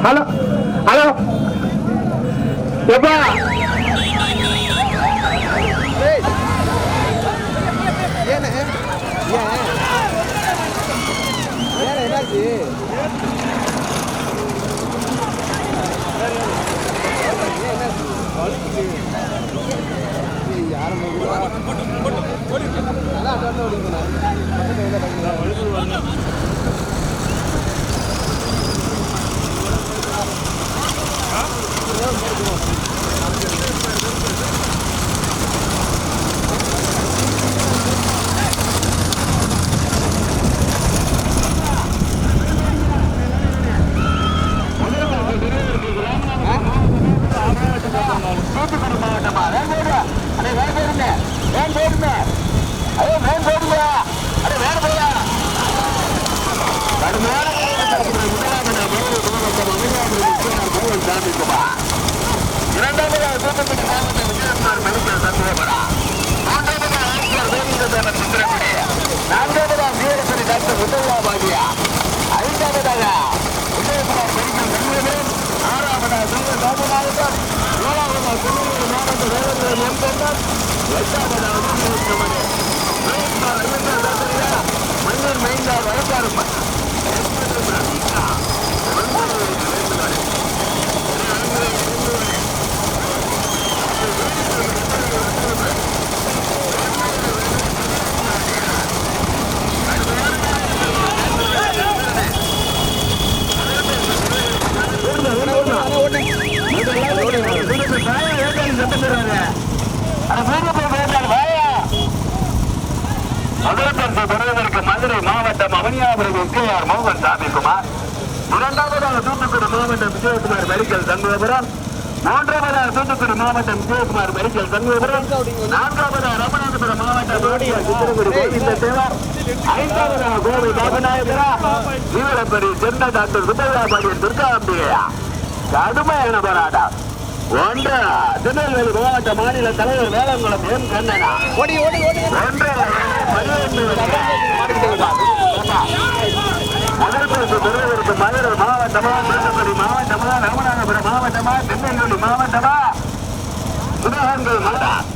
Hello hello எப்பா யாரும் А? Let's have an argument, come on in. Let's have an argument. Medical Shanmugapuram மூன்றாவதாக தூத்துக்குடி மாவட்டம் Vijayakumar medical Shanmugapuram நான்காவதாக ராமநாதபுரம் மாவட்டம் சித்திரகுடி கோவிந்த தேவர் ஐந்தாவதாக கோவை பாபநாயகரா வீரப்பரி சென்னை டாக்டர் சுப்பையாபாடி துர்காம்பிகையா. கடுமையான போராட்டம். ஒன்று திருநெல்வேலி மாவட்ட மாநில தலைவர் வேளங்குளம் எம். கண்ணனா. ஓடி ஓடி ஓடி. ஒன்று முதல் பரிசு பெறுவதற்கு மதுரை மாவட்டமா தூத்துக்குடி மாவட்டமா ராமநாதபுரம் மாவட்டமா திருநெல்வேலி மாவட்டமா? சிவகங்கை மாவட்டம்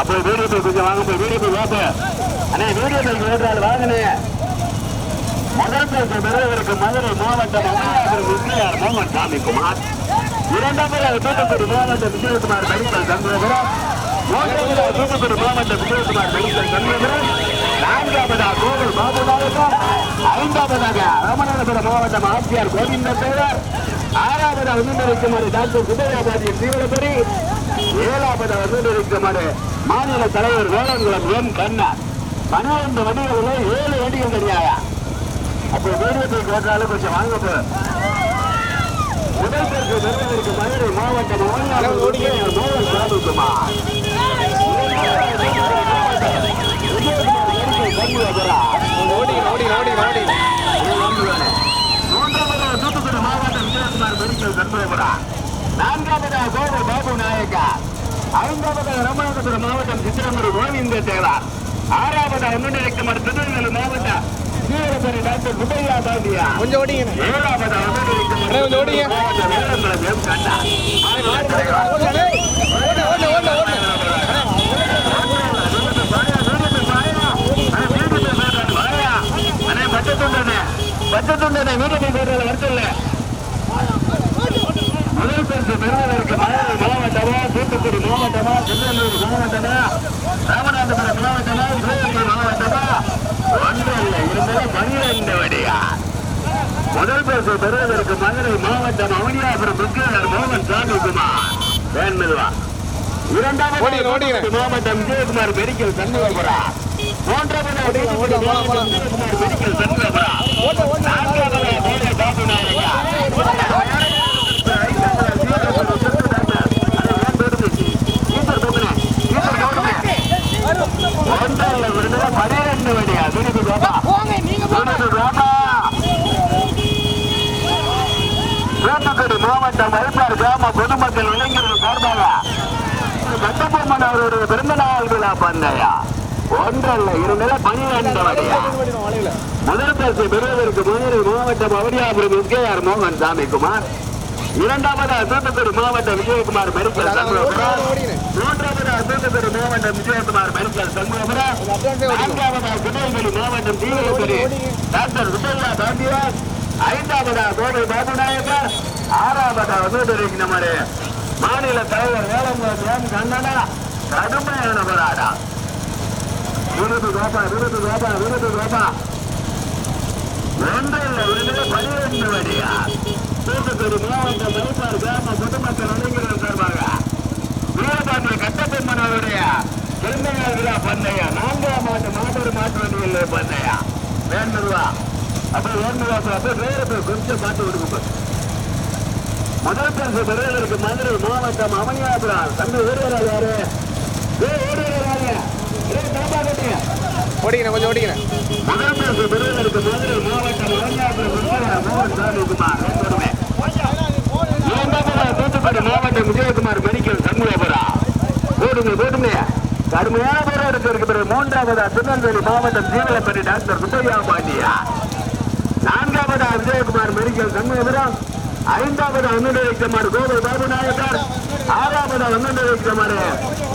அப்போ வீடியோ போய் கொஞ்சம் வாங்க போய் வீடியோ போய் வாங்க. அண்ணே வீடியோ போய் ஓடுறாள் வாங்கினே. முதல் பரிசு பெறுவதற்கு மதுரை மாவட்டம் விஜயார் மோகன் சாமிக்குமார் இரண்டாவதாக தூத்துக்குடி மாவட்ட விஜயகுமார் மெடிக்கல் சண்முகபுரம். மூன்றாவதாக தூத்துக்குடி மாவட்ட விஜயகுமார் மெடிக்கல் சண்முகபுரம். நான்காவதாக கோவில் பாபுநாயகம் ஐந்தாவதாக ராமநாதபுரம் மாவட்டம் ஆட்சியார் கோவிந்த சேவர் ஆறாவதாக முன்னிறுக்குமாறு டாக்டர் சுபையாபாதி தீவிரபடி ஏழாவதாக முன்னிறுக்குமாறு மாநில தலைவர் வேளங்குளம் எம் கண்ணா பன்னிரண்டு வடிகளில் ஏழு வடிகள் தெரியாதா அப்போ வீடியோ கேட்டாலும் கொஞ்சம் வாங்க போ. முதல் பரிசு பெறுவதற்கு மதுரை மாவட்டம் மோகன் மோகன் சாமிக்குமார் ஓடி ஓடி ஓடி ஓடி மூன்றாவதாக தூத்துக்குடி மாவட்டம் மெடிக்கல் கண்புரபுரா நான்காவதாக கோவை பாபு நாயக்கா. ஐந்தாவதாக ராமநாதபுரம் மாவட்டம் சித்திரமுரு கோவிந்த தேவார். ஆறாவதாக முன்னிலைக்குமார் திருநெல்வேலி மாவட்டம் வீரபுரி டாக்டர் சுப்பையா பாண்டியா. கொஞ்சம் ஓடிங்கண்ணே ஏழாவதாக கொஞ்சம் ஓடிங்க. தலைவர் ஓடு ஓடு ஓடு ஓடு பச்சத்துண்டனை வீட்டுக்கு போடுறத வருத்தல்ல முதல் பரிசு பெறுவதற்கு மதுரை மாவட்டமா தூத்துக்குடி மாவட்டமா திருநெல்வேலி மாவட்டமா ராமநாதபுரம் மாவட்டமா சிவகங்கை மாவட்டமா வடியா முதல் பரிசு பெறுவதற்கு மதுரை மாவட்டம் அவனியாபுரம் முக்கியர் மோகன் சாமிக்குமார் வேண்மெதுவா இரண்டாவது மாவட்டம் விஜயகுமார் மெடிக்கல் சண்முகபுரா மூன்றாவது ஓடிங்க, மெடிக்கல் சண்முகபுரா நான்காவது பாபு நாயகா ஒன்றாவது விருதுல பனிரெண்டு வடியா துணிக்கு பாபா. தூத்துக்குடி மாவட்டம் வைப்பார் கிராம பொதுமக்கள் இளைஞர்கள் சார்பாக கட்டபொம்மன் அவருடைய பிறந்த நாள் விழா பந்தயா? ஒன்றல்ல இருநிலை பனிரெண்டு வடியா முதல் பரிசு பெறுவதற்கு மதுரை மாவட்டம் அவனியாபுரம் எஸ்கேஆர் மோகன் சாமிக்குமார் இரண்டாவதாக தூத்துக்குடி மாவட்டம் விஜயகுமார் மெடிக்கல் மூன்றாவதாக தூத்துக்குடி மாவட்டம் விஜயகுமார் மெடிக்கல் சண்முகபுரம். நான்காவதாக திருநெல்வேலி மாவட்டம் தீவிரத்துறை டாக்டர் சுப்பையா பாண்டியன் ஐந்தாவதாக கோவை பாபுநாயக்கர் ஆறாவதாக வந்து நம்முடைய மாநில தலைவர் வேளங்குளம் எம். கண்ணனா. கடுமையான விருது கோபா விருது கோபா விருது கோபா. ஒன்றில் விருது பனிரெண்டு வழியா. தூத்துக்குடி மாவட்டம் மணிப்பார் கிராம பொதுமக்கள் அனைவரும் சார்பாக வீரபாண்டிய கட்டபொம்மன் அவருடைய விழா பந்தயா நான்காம் ஆண்டு மாதொரு மாற்று வண்டியில் பந்தயா வேண்டுவா அப்ப வேண்டுவா அப்ப டிரைவர் போய் கொஞ்சம் பார்த்து கொடுக்கும் முதல் பரிசு பெறுவதற்கு மதுரை மாவட்டம் அவனியாபுரம் தங்க வீரர்கள் யாரு? ஏய், வீரர்கள் யாரு? தாப்பா. ஓடிக்கிறேன் கொஞ்சம் ஓடிக்கிறேன் முதல் பரிசு பெறுவதற்கு மதுரை மாவட்டம் உட்பட மோகன் சாமிக்குமார் ரெண்டுமே. தூத்துக்குடி மாவட்டம் விஜயகுமார் மெடிக்கல் சண்முகபுரம் போடுங்க போடுங்க கடுமையான போராட்டத்திற்கு பிறகு மூன்றாவதா திருநெல்வேலி மாவட்டம் ஜீவலப்பட்டி டாக்டர் சுப்பையா பாண்டியா நான்காவதா விஜயகுமார் மெடிக்கல் சண்முகபுரம் ஐந்தாவது அன்னடேக்குமார் கோவை பாபு நாயக்கர் ஆறாவது அன்னடேக்குமார்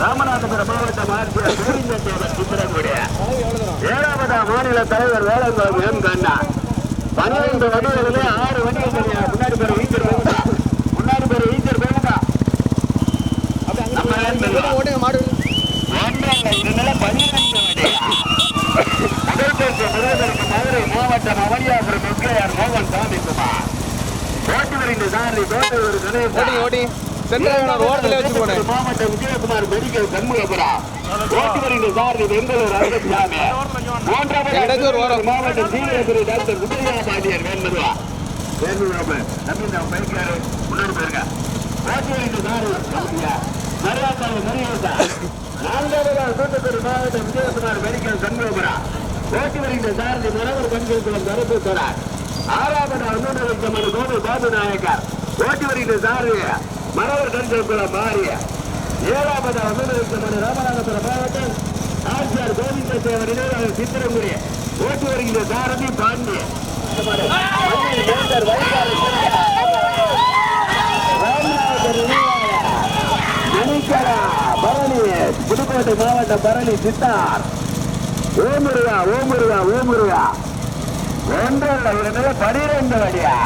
ராமநாதபுரம் மாவட்டம் ஆட்சியர் கோவிந்தேவர் சுந்தரங்குடி ஏழாவதா மாநில தலைவர் வேளங்குளம் எம் கண்ணா பன்னிரண்டு வண்டிகளிலே ஆறு வண்டிகள் முன்னாடி பேர் ஈச்சர் போகுதா முன்னாடி பேர் ஈச்சர் போகுதா நம்ம ஓடுங்க மாடு ஒன்றல்ல இருநிலை பன்னிரண்டு வண்டியா முதல் பரிசு பெறுவதற்கு மதுரை மாவட்டம் அவனியாபுரம் எஸ்கேஆர் மோகன் சாமிக்குமார் ஓட்டு வருகின்ற சாரதி தோட்டை ஒரு கணேசன் ஓடி போனேன். மாவட்டம் விஜயகுமார் மெடிக்கல் சண்முகபுரம் ஓட்டு வருகின்ற சாரதி பெங்களூர் இடத்தூர் மூன்றாவது ஓரம். மாவட்டம் தீவிரத்துறை டாக்டர் முத்தையா பாண்டியர் வேண்மதுவா வேண்மதுவா நம்பி நம்ம பைக்காரு முன்னாடி போயிருங்க. ஓட்டு வருகின்ற சாரதி மரியாதை மரியாதை நான்காவது தூத்துக்குடி மாவட்டம் விஜயகுமார் மெடிக்கல் சண்முகபுரம் ஓட்டு வருகின்ற சாரதி மரவர் கண்கள் குளம் தரப்பு தரார். ஆறாவது அண்ணன் வைத்தமன் கோவை பாபு நாயக்கர் ஓட்டி வருகின்ற சாரதி மரவர் கண்கள் குளம் மாறிய. ஏழாவது அண்ணன் வைத்தமன் ராமநாதபுரம் மாவட்டம் ஆசியார் கோவிந்த தேவர் இளையராஜர் சித்திரங்குடி ஓட்டி வருகின்ற சாரதி பாண்டிய. பரணி புதுக்கோட்டை மாவட்டம் பரணி சித்தார். ஓமுருகா ஓமுருகா ஓமுருகா. ஒன்றில் இருந்தது பனிரெண்டு வழியா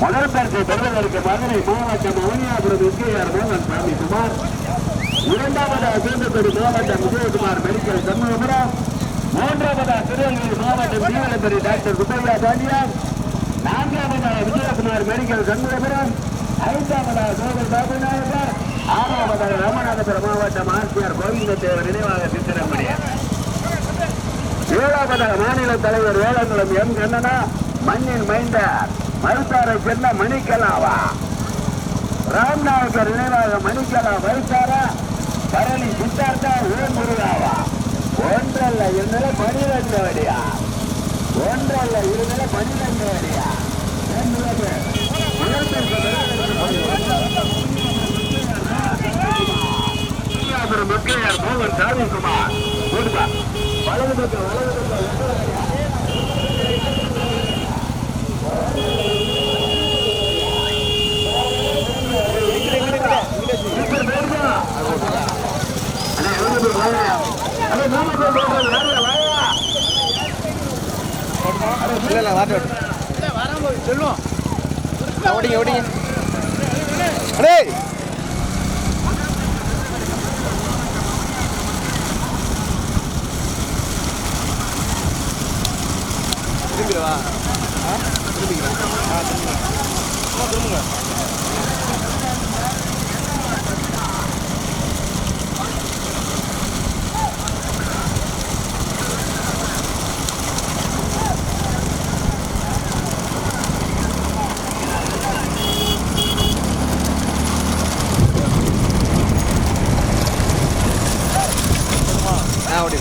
முதல் பரிசை பெறுவதற்கு மதுரை மாவட்டம் அவனியாபுரம் எஸ்கேஆர் மோகன் சாமி குமார். இரண்டாவதா தூத்துக்குடி மாவட்டம் விஜயகுமார் மெடிக்கல் சண்முகபுரம். மூன்றாவதா திருநெல்வேலி மாவட்டம் தீவனப்பரி டாக்டர் குப்பையா தாண்டியா நான்காவதா விஜயகுமார் மெடிக்கல் சண்முகபுரம். ஐந்தாவதா சோதர் பாபுநாயகர். ஆறாவதா ராமநாதபுரம் மாவட்டம் ஆர்சிஆர் கோவிந்தத்தேவர் நினைவாக சித்திரப்படியா ஏழாவதாக மாநில தலைவர் வேளங்குளம் எம். கண்ணனா. மண்ணின் மைந்தர் மருத்தாரை சென்ன மணிக்கலாவா. ராம்நாயக்கர் நினைவாக மணிக்கலா வைத்தார் பரணி சித்தார்த்தா ஓ முருகாவா? ஒன்றல்ல இருநிலை பனிரெண்டு வடியா ஒன்றல்ல இருநிலை பனிரெண்டு வடியா முக்கியார் மோகன் சாமிக்குமார் வலது பக்கம் வலது பக்கம் சீக்கிரம் போடுமா? இல்ல வாட்டு சொல்லுவோம் ஓடிங்க ஓடிங்க அடே திரும்பிடுவா திரும்பிக்கிறேன் ஆ திரும்புங்க திரும்புங்க ஆ ஓடி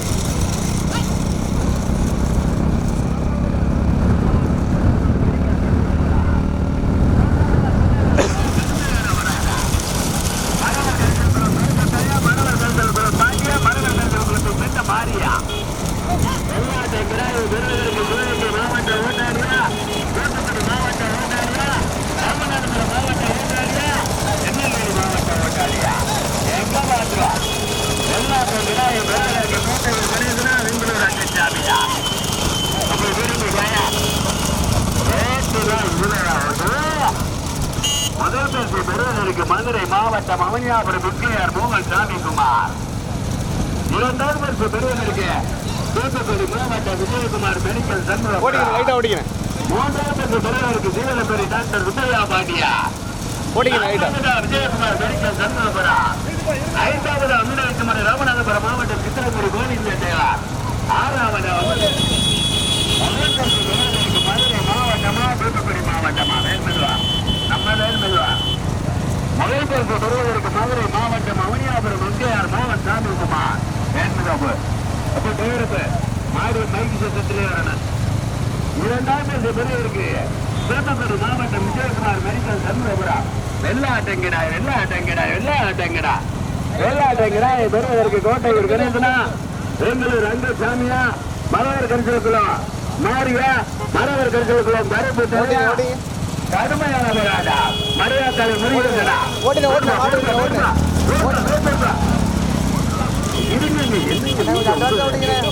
முதல் பரிசு பெறுவதற்கு மதுரை மாவட்டம் அவனியாபுரம் முக்கியார் மோகன் சாமிக்குமார் இரண்டாவது பரிசு பெறுவதற்கு தூத்துக்குடி மாவட்டம் விஜயகுமார் மெடிக்கல் சண்முகம் ஓடிக்கிறேன் லைட்டாக ஓடிக்கிறேன் மூன்றாவது பரிசு பெறுவதற்கு சீவலப்பேரி டாக்டர் விஜயா பாண்டியா ஓடிக்கிறேன் ஐந்தாவது அமிர்தகுமார் ராமநாதபுரம் மாவட்டம் சித்திரக்குடி கோவிந்த தேவார். ஆறாவது மதுரை மாவட்டமா தூத்துக்குடி மாவட்டமா? நம்ம வேண்மெல்வா முதல் பரிசு மதுரை மாவட்டம் அவனியாபுரம் எம்கேஆர் மோகன் சாமிக்குமார் வேண்மெல்வா அப்போ பேருக்கு மாடு மைக்கு சத்தத்திலே வரணும். இரண்டாம் மாவட்டம் விஜயகுமார் மெடிக்கல் சண்முகபுரம் வெள்ளாட்டங்கிடா வெள்ளாட்டங்கிடா வெள்ளாட்டங்கிடா. வெள்ளாட்டங்கிடா பெறுவதற்கு கோட்டையூர் கணேசனா? பெங்களூர் அங்க சாமியா மரவர் கரிசலுக்குளம் மாரியா மரவர் கரிசலுக்குளம் கருப்பு ஓடி தலையா? ஓடி. கடுமையான போராடா மரியாதை முடிவுடா ஓடினேன் ஓடினேன் ஓடினேன் ஓடினேன் இருங்க கொஞ்சம் அட்வான்ஸாக ஓடிக்கிறேன்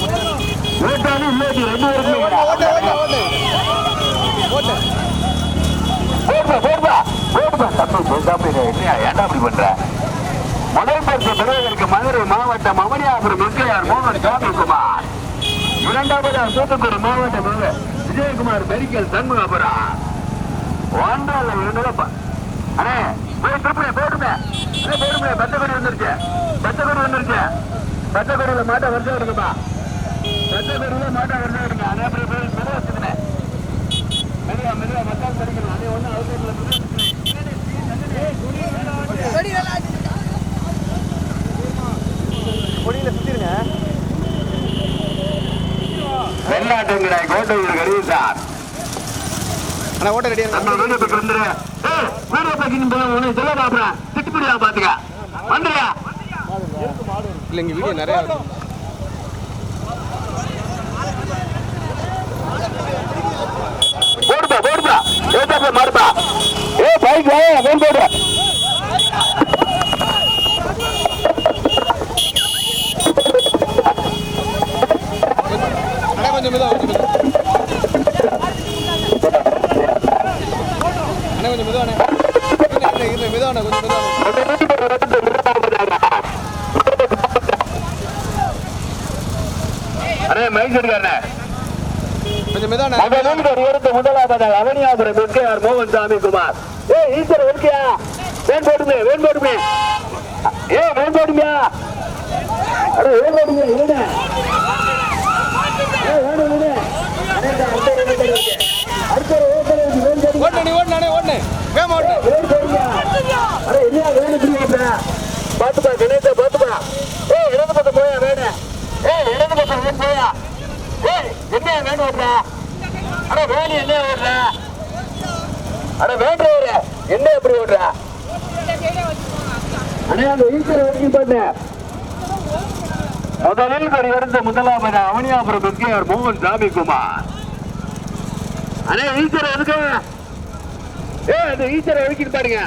ஓட்டாலும் இல்லைக்கு ரெண்டு பேருக்குமே போடுப்பா, போடுப்பா, போடுப்பா. தப்பு, தப்பு இது. ஏன்டா இப்படி பண்ற? முதல் பரிசு பெறுவதற்கு மதுரை மாவட்டம் அவனியாபுரம் எஸ்ஐஆர் மோகன் சாமிக்குமார் இரண்டாவது தூத்துக்குடி மாவட்டம் விஜயகுமார் மெடிக்கல் சண்முகபுரம். ஒன்றால இரண்டுலப்பா அண்ணே போய் திருப்பி போடுமே. அண்ணே போடுமே. பச்சைக்கொடி வந்துருச்சு. பச்சைக்கொடி வந்துருச்சு. பச்சைக்கொடியில மாட்டை வருஷம் எடுங்கப்பா. பச்சைக்கொடியில மாட்டை வருஷம் எடுங்க. அதே போய். வெள்ளாட்டுங்கிறாய் கோட்டை கருவிசார் அண்ணா ஓட்ட ரெடியாக நம்ம வெளிய பக்கம் வந்துரு ஏய், வீடு பக்கம் போய் உனக்கு சொல்ல பாப்புறேன் திட்டுப்பிடியா பாத்துக்க வந்துடுயா இல்லை இங்கே வீடியோ நிறைய இருக்கு போடுப்பா போடுப்பா ஏத்தாப்பா மாறுப்பா ஏ பைக் வேன் போடு அண்ணா கொஞ்சம் மெதுவா கொஞ்சம் மெதுவா. அண்ணா கொஞ்சம் மெதுவா அண்ணா. இல்லை மெதுவா அண்ணா கொஞ்சம் மெதுவா அண்ணே. மைக் எடுக்காரண்ணே கொஞ்சம் மெதுவா முதலாவதாக அவனியாபுரம் மோகன் சாமி குமார். ஈஸ்வர் இருக்கியா வேன் போடுமே வேன் போடுமே ஏ வேன் போடுமியா அட வேன் போடுமே இல்லைண்ணே ஏ வேன் இருக்கு. அடுத்த ஒரு வேன் இருக்கு, வேன் போடுங்க. ஓட்டு நீ ஓட்டு நானே ஓட்டு வேமா ஓட்டு வேன் போடுங்க. அட, இல்லையா, வேன் ஓட்டுற? பாத்துப்பா கணேசா பாத்துப்பா. ஏ இடது பக்கம் போயா வேணு ஏ இடது பக்கம் வேன் போயா? ஏய் என்ன வேன் ஓட்டுற? அட வேணு என்ன ஓடுற அட வேன் டிரைவர் என்ன எப்படி ஓடுற? அண்ணே அந்த ஈஸ்வர வரைக்கும் பண்ண முதலில் வருகிற முதலாவது அவனியாபுரம் எஸ்கேஆர் மோகன் சாமிக்குமார். அண்ணே ஈஸ்வர எதுக்கு ஏ அந்த ஈஸ்வர வரைக்கும் பாருங்க.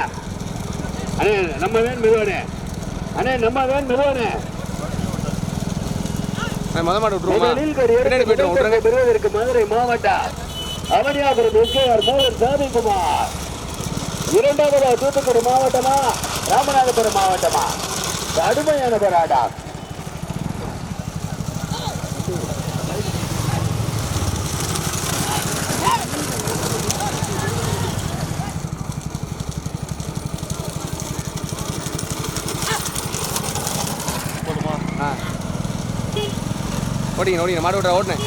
அண்ணே நம்ம வேன் மெதுவானே. அண்ணே நம்ம வேன் மெதுவானே. மதுரை மாவட்டம் அவனியாபுரம் எஸ்கேஆர் மோகன் சாமிக்குமார். இரண்டாவது தூத்துக்குடி மாவட்டமா? ராமநாதபுரம் மாவட்டமா? கடுமையான போராடா ஓடிங்க ஓடிங்க மாடு விட்ற ஓட்டுனேன்.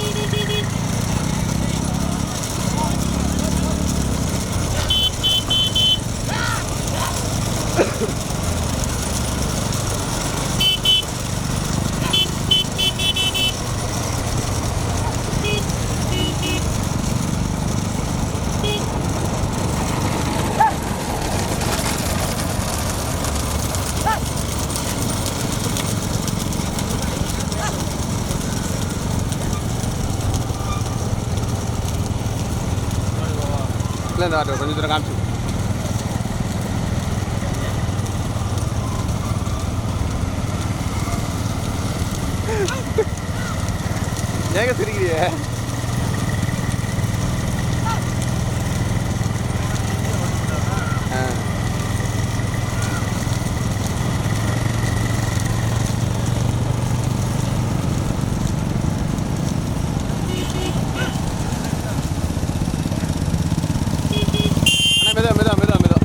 இல்லை இந்த வாட்டு கொஞ்சம் தூரம் காமிச்சு ஏங்க சிரிக்கிறியே ஆ மெதா மெதா மெதா மெதா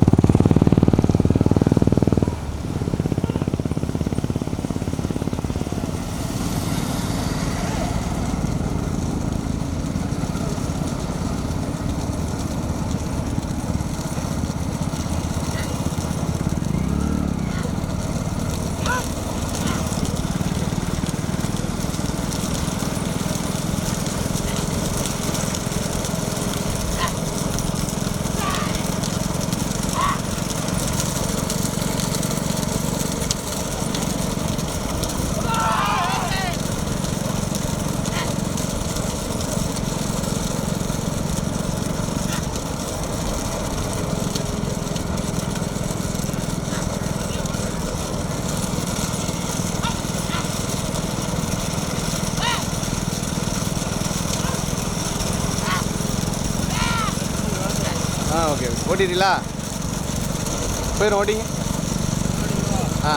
ஆ ஓகே ஓட்டிட்டீங்களா போயிடும் ஓட்டிங்க ஆ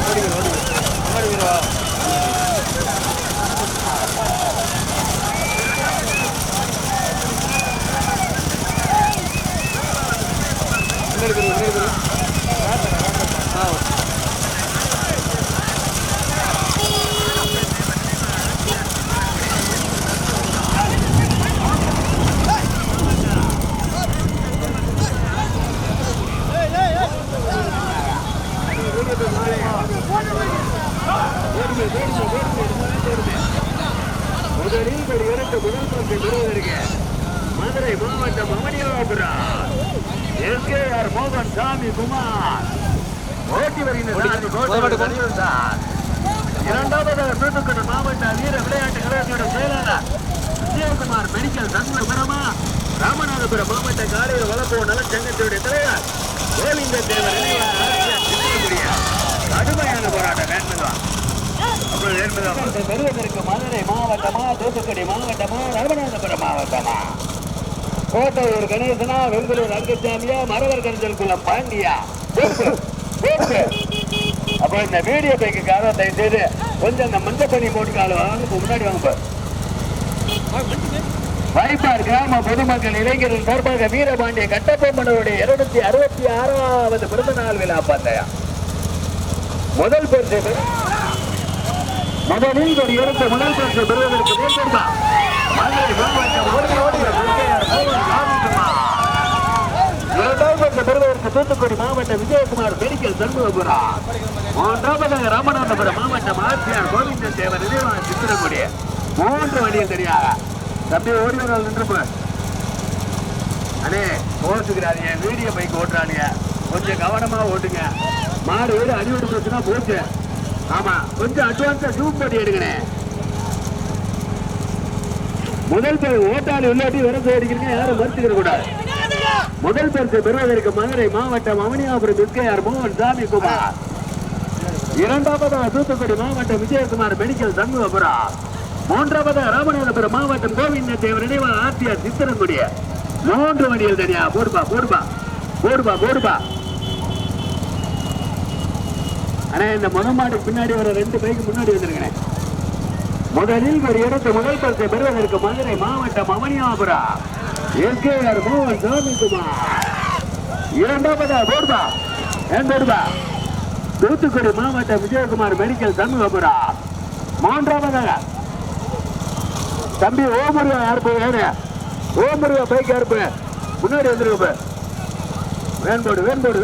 ஓடிக்கணும் ஓடிக்கணும் ஓடிக்கிறவா முன்னாடி போயிரு, முன்னாடி போயிரு. ஆ ஓகே. முதலில் ஒரு இரண்டு முதல் பங்கு பெறுவதற்கு மதுரை மாவட்டம் அமனியாபுரம் எஸ்கேஆர் மோகன் சாமி குமார். ஓட்டி வருகின்ற சார் இரண்டாவதாக தூத்துக்குடி மாவட்ட வீர விளையாட்டு கழகத்தோட செயலாளர் விஜயகுமார் மெடிக்கல் சண்முகபுரமா. ராமநாதபுரம் மாவட்ட காலையில் வளர்ப்போ நலச்சங்கத்தினுடைய தலைவர் கோவிந்த தேவர் கடுமையான போராட்டம். வேண்டுதான் பெறுவதற்கு மதுரை மாவட்டமா தூத்துக்குடி மாவட்டமா ராமநாதபுரம் மாவட்டமா? கோட்டையூர் கணேசனா வெங்கலூர் ரங்கசாமியா மரவர் கருஞ்சல் குளம் பாண்டியா. அப்ப இந்த வீடியோ பைக்குக்காக தயவு செய்து கொஞ்சம் அந்த மஞ்சள் பண்ணி போட்டுக்கால வாங்க முன்னாடி வாங்க வாய்ப்பார் கிராம பொதுமக்கள் இளைஞர்கள் சார்பாக வீரபாண்டிய கட்டபொம்மனுடைய இருநூத்தி அறுபத்தி ஆறாவது பிறந்த நாள் விழா பார்த்தையா முதல் பரிசு முதலில் ஒரு இரண்டு முதல் பரிசு பெறுவதற்கு ஓடி ஓடி விஜயார் மோகன் ராமகுமார். இரண்டாம் பரிசு பெறுவதற்கு தூத்துக்குடி மாவட்டம் விஜயகுமார் மெடிக்கல் சண்முகபுரம் மூன்றாவதாக ராமநாதபுரம் மாவட்டம் ஆட்சியார் கோவிந்தன் தேவர் நினைவான சித்திரங்குடி மூன்று வண்டியில் தெரியாத? தம்பி ஓடி நாள் நின்று அண்ணே ஓட்டுக்கிறாதீங்க வீடியோ பைக் ஓட்டுறானுங்க. கொஞ்சம் கவனமா ஓட்டுங்க. மாடு வீடு அடிவிட்டு போச்சுன்னா போச்சு. ஆமா கொஞ்சம் அட்வான்ஸா ஜூம் பண்ணி எடுங்கண்ணே. முதல் பேர் ஓட்டாளி உள்ளாட்டி விரசு அடிக்கிறீங்க யாரும் மறுத்துக்கிற கூடாது முதல் பரிசு பெறுவதற்கு மதுரை மாவட்டம் அவனியாபுரம் எஸ்கேஆர் மோகன் சாமி குமார். இரண்டாவதாக தூத்துக்குடி மாவட்டம் விஜயகுமார் மெடிக்கல் சண்முகபுரம் மூன்றாவதாக ராமநாதபுரம் மாவட்டம் கோவிந்த தேவர் நினைவா ஆர்டிஆர் சித்திரங்குடி மூன்று வண்டியில் தனியா. போடுபா போடுபா போடுபா போடுபா அண்ணா இந்த முத பின்னாடி வர ரெண்டு பைக்கு முன்னாடி வந்துருங்கண்ணே முதலில் ஒரு இடத்து முதல் பரிசை பெறுவதற்கு மதுரை மாவட்டம் அவனியாபுரம் எஸ்கேஆர் மோகன் சாமிக்குமார் இரண்டாவதா போடுபா ஏன் போடுபா தூத்துக்குடி மாவட்டம் விஜயகுமார் மெடிக்கல் சண்முகபுரம் மூன்றாவதாக தம்பி ஓமுருகா யார்? போய் வேணு ஓமுருகா பைக் யார் போய் முன்னாடி வந்துருங்க வேன்போடு வேன்போடு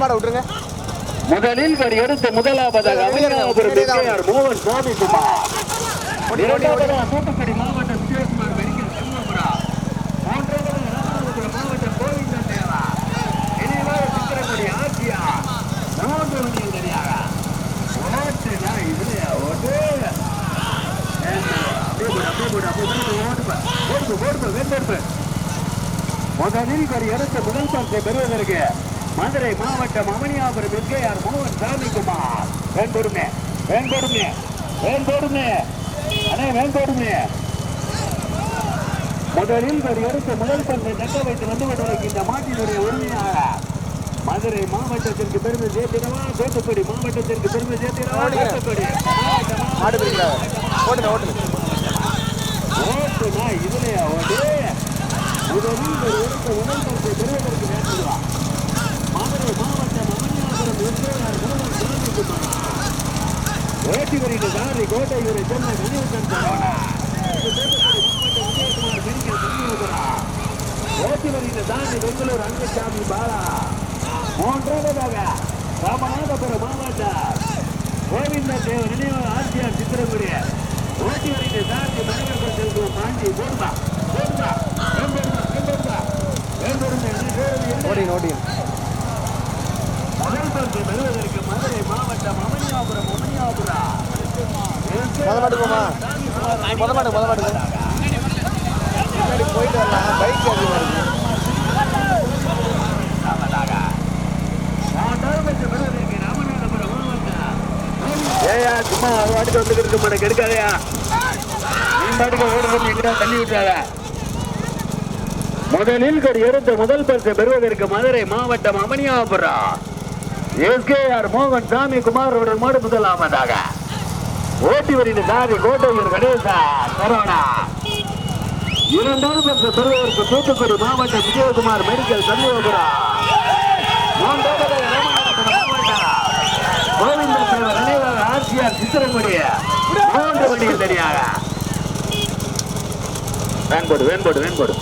மாடை விட்டுருங்க. முதலில் எடுத்து முதலாவதாக அமலாபுரம் மோகன் சாமி குமார் இரண்டாவதாக தூத்துக்குடி மாவட்டம் விஜயகுமார் மெடிக்கல் சண்முகபுரம் மூன்றாவதாக ராமநாதபுரம் மாவட்டம் கோவிந்தன் தேவா இனிவாக சித்திரக்குடி ஆட்சியா மூன்று வண்டியில் தெரியாதா ஓட்டுடா இதுலையா ஓட்டு அப்படியே போடு, அப்படியே போடு, அப்படியே போடு, ஓடுப்பா. ஓடுப்பு, ஓடுப்பு, வெண்பொறுப்பு. முதலில் ஒரு இடத்து முதல் பரிசை பெறுவதற்கு மதுரை மாவட்டம் அவனியாபுரம் எஸ்கேஆர் மோகன் சாமிக்குமார் வேண்பொருமே வேண்பொருமே வேண்பொருமே. அண்ணே வேண்பொருமே. முதலில் ஒரு எடுத்து முதல் பந்தை தக்க வைத்து வந்து கொண்டிருக்கின்ற மாட்டினுடைய உரிமையாளர். மதுரை மாவட்டத்திற்கு பெருமை சேர்த்திடவா? தூத்துக்குடி மாவட்டத்திற்கு பெருமை சேர்த்திடவா. தூத்துக்குடி ஓட்டுனா இதுலயா ஓட்டு முதலில் ஒரு எடுத்து முதல் பந்தை பெறுவதற்கு வேண்டுவா மதுரை மாவட்டம் அமனியாபுரம் எஸ்ஏஆர் மூலம் ஜாதிக்குமார் ஓட்டி வருகிற சாரி கோட்டை ஒரு சென்னை நினைவு தந்தாரா ஓட்டி வருகிற தாண்டி பெங்களூர் அங்கசாமி பாலா மூன்றாவதாக ராமநாதபுரம் மாவட்டம் கோவிந்த தேவ நினைவு ஆசியார் சித்திரங்குடி ஓட்டி வருகிற தாண்டி மணிகண்டன் செல்வம் பாண்டி போடுமா போடுமா வேண்டுமா வேண்டுமா வேண்டுமா என்ன பேரு என்ன ஓடிங்க ஓடிங்க முதல் பந்து பெறுவதற்கு மதுரை மாவட்டம் அமனியாபுரம் அமனியாபுரம் முத மாட்டு போமா முத மாட்டு முத மாட்டு போயிட்டு வரலாம் பைக் அதிகமாக இருக்கு ஏயா சும்மா அது வாட்டுக்கு வந்துட்டு இருக்க மாட்டேன். கெடுக்காதயா. நீ பாட்டுக்கு ஓடுறது எங்கிட்ட தள்ளி விட்டுறாத. முதலில் ஒரு எடுத்த முதல் பரிசு பெறுவதற்கு மதுரை மாவட்டம் அமனியாபுரம் எஸ்கேஆர் மோகன் சாமி குமாரோட மாடு முதலாமதாக ஓட்டி வருகிற சாரி கோட்டையூர் கணேசா கரோனா. இரண்டாவது பரிசு பெறுவதற்கு தூத்துக்குடி மாவட்ட விஜயகுமார் மெடிக்கல் சண்முகபுரம் கோவிந்த தலைவர் அனைவர் ஆர்சிஆர் சித்திரங்குடி. மூன்று வண்டிகள் தனியாக வேன்போடு வேன்போடு வேன்போடு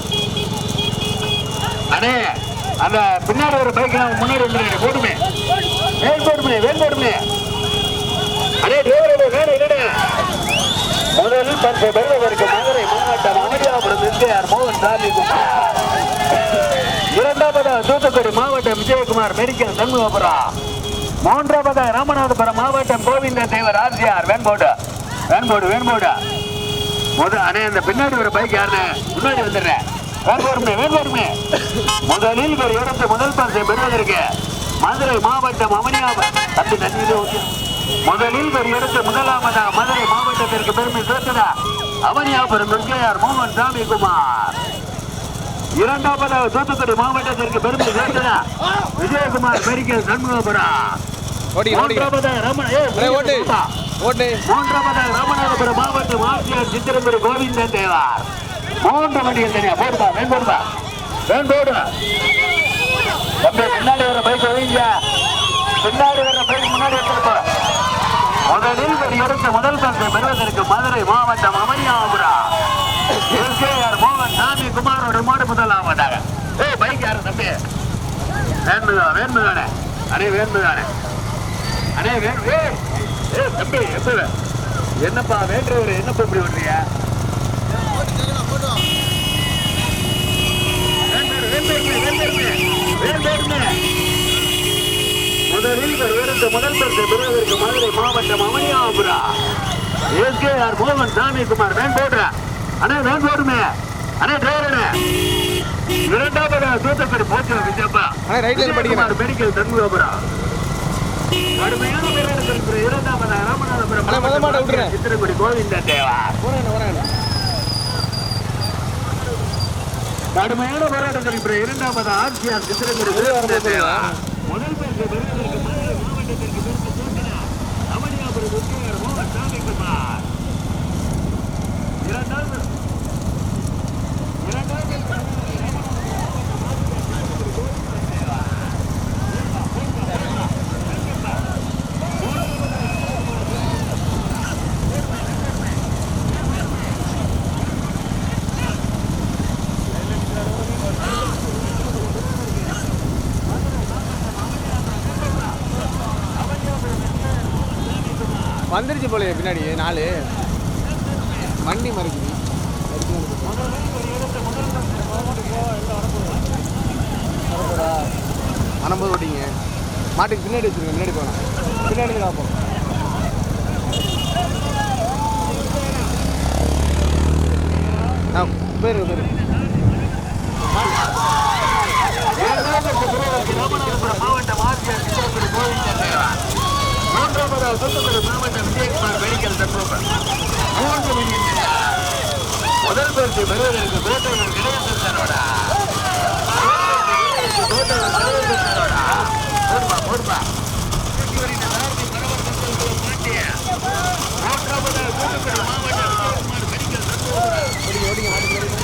அண்ணே அந்த பின்னாடி ஒரு பைக் முன்னாடி வந்து போடுமே வேன்போடுமே வேன்போடுமே அண்ணே டிரைவர் வேற இல்லடே முதலில் பரிசு பெறுவதற்கு மதுரை மாவட்டம் அமரியாபுரம் எஸ்கேஆர் மோகன் சாமி இரண்டாவதாக தூத்துக்குடி மாவட்டம் விஜயகுமார் மெடிக்கல் சண்முகபுரம் மூன்றாவது ராமநாதபுரம் மாவட்டம் கோவிந்த தேவர் ஆசியார் வேன்போடு வேன்போடு வேன்போடு முதல் அண்ணே இந்த பின்னாடி ஒரு பைக் யாருன்னு முன்னாடி வந்துடுறேன் வேண்போருமே வேண்போருமே முதலில் ஒரு இடத்து முதல் பரிசை பெறுவதற்கு மதுரை மாவட்டம் அமனியாபுரம் அப்படி நன்றி முதலில் ஒரு இடத்தை முதலாவதாக மதுரை மாவட்டத்திற்கு பெருமை சேர்த்ததா அவனியாபுரம் எஸ்கேஆர் மோகன் சாமி குமார் இரண்டாவதாக தூத்துக்குடி மாவட்டத்திற்கு பெருமை சேர்த்ததா விஜயகுமார் மெடிக்கல் சண்முகபுரம் மூன்றாவதாக ராமநாதபுரம் மாவட்டம் ஆசிரியர் சித்திரம்புரி கோவிந்தன் தேவார். மூன்று வண்டிகள் தனியா போடுப்பா வேன் போடுப்பா வேன் போடு. தம்பி பின்னாடி வர பைக் வைங்க. பின்னாடி வர பைக் முன்னாடி எடுத்துட்டு முதலில் ஒரு எடுத்த முதல் பரிசை பெறுவதற்கு மதுரை மாவட்டம் அமனியாபுரம் எஸ்கேஆர் மோகன் சாமி குமாரோட மாடு முதலாவதாக. ஏய் பைக் யாரு தம்பி? வேண்முதா வேண்முதானே அண்ணே வேண்முதானே அண்ணே வேண் ஏய் தம்பி எப்படி என்னப்பா வேண்டவர் என்னப்பா இப்படி விடுறிய முதலில் இருந்த முதல் பரிசு பெறுவதற்கு மதுரை மாவட்டம் அமனியாபுரா எஸ்கேஆர் மோகன் சாமி குமார் வேன் போடுற அண்ணே வேன் போடுமே அண்ணே டிரைவரே இரண்டாவது தூத்துக்குடி போச்சு விஜயப்பா. படிக்கிறேன். மெடிக்கல் தன்முகபுரா கடுமையான இருக்கிற இரண்டாவது ராமநாதபுரம். சித்திரக்குடி கோவிந்த தேவா. கடுமையான போராட்டத்தில் இரண்டாவது ஆட்சியார் சித்திரக்குடி கோவிந்த தேவா. முதல் பரிசு மதுரை மாவட்டத்திற்கு பெருமை சேர்க்கிறார் அவனியாபுரம் உத்தியார் மோகன் இரண்டாவது வந்துருச்சு போலையே பின்னாடி நாலு. வண்டி மறைக்குது. அனுபவம் ஓட்டிங்க. மாட்டுக்கு பின்னாடி வச்சிருங்க முன்னாடி போகலாம் பின்னாடி காப்போம். பார்ப்போம் ஆ பேரு பேரு மூன்றாவது சொந்தக்குழு மாவட்ட விஜயகுமார் மெடிக்கல் தற்போது மூன்று முதல் பரிசு பெறுவதற்கு கோட்டவர் இளையசனோடா கோட்டவர் இளையசனோடா போடுமா போடுமா மூன்றாவது மாவட்ட விஜயகுமார் மெடிக்கல் தற்போது